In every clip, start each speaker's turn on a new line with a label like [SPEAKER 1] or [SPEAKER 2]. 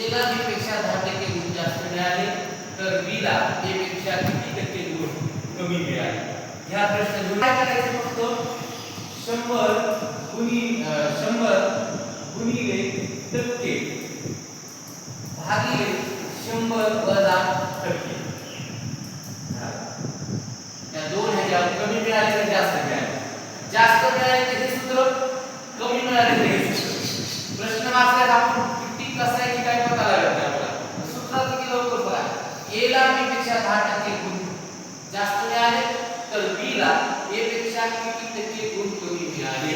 [SPEAKER 1] ए ला बी पेक्षा दहा टक्के गुण जास्त मिळाले तर बी ला ए पेक्षा किती टक्के गुण कमी मिळाले? ह्या प्रश्न काय करायचं फक्त? शंभर गुणी शंभर गुणिले टक्के भागिले शंभर वजा टक्के. या दोन ह्याच्यावर कमी मिळाले तर जास्त मिळाले? जास्त मिळाले हे सूत्र? कमी मिळाले हे सूत्र? प्रश्न वाचल्यास आपण? पेक्षा दहा टक्के गुण जास्त मिळाले तर बी ला ए पेक्षा किती टक्के गुण कमी मिळाले?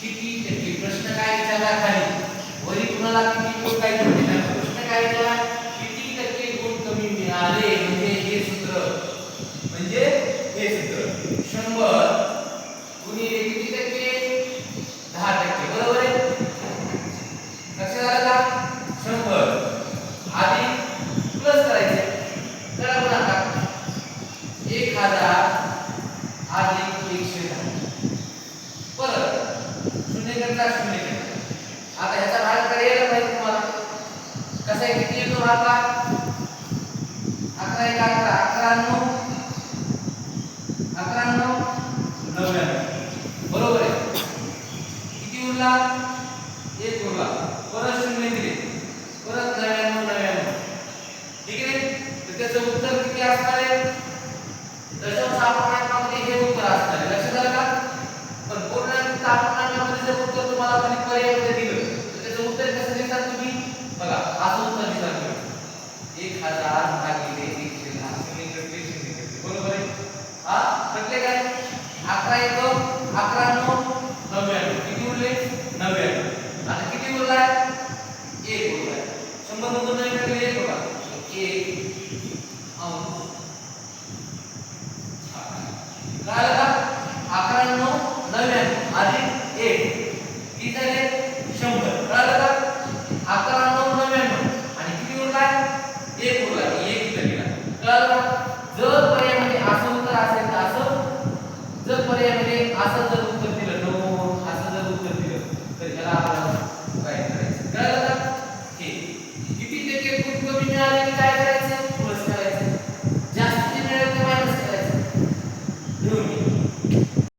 [SPEAKER 1] किती टक्के? प्रश्न काय विचारला खाली? वरी तुम्हाला किती गुण काय प्रश्न काय विचारला किती टक्के गुण कमी मिळाले म्हणजे हे सूत्र म्हणजे हे सूत्र शंभर गुणिले किती टक्के दहा टक्के बरोबर आहे लक्षात आलं का शंभर अधिक प्लस करायचे करा गुणाकार एक हजार अधिक एकशे दहा परत शून्य करता शून्य करता. आता ह्याचा भागकडे यायला पाहिजे तुम्हाला. कसा आहे? किती येतो भाग अकरा एक अकरा. अकरा नऊ अकरा नऊ नव्याण्णव. बरोबर आहे. किती उरला? एक उरला. परत शून्य दिले. परत नव्याण्णव नव्याण्णव. ठीक आहे? तर त्याचं उत्तर किती असणार आहे? दशांश अपूर्णांकामध्ये हे उत्तर असणार आहे लक्षात आलं का? पण पूर्णांक अपूर्णांकामध्ये जर उत्तर तुम्हाला खाली पर्यायामध्ये दिलं तर त्याचं उत्तर कसं देतात तुम्ही? बघा असं उत्तर देतात तुम्ही. एक हजार भागिले एकशे दहा. शून्य बरोबर आहे? हा? म्हटले काय? अकरा एक अकरा नऊ.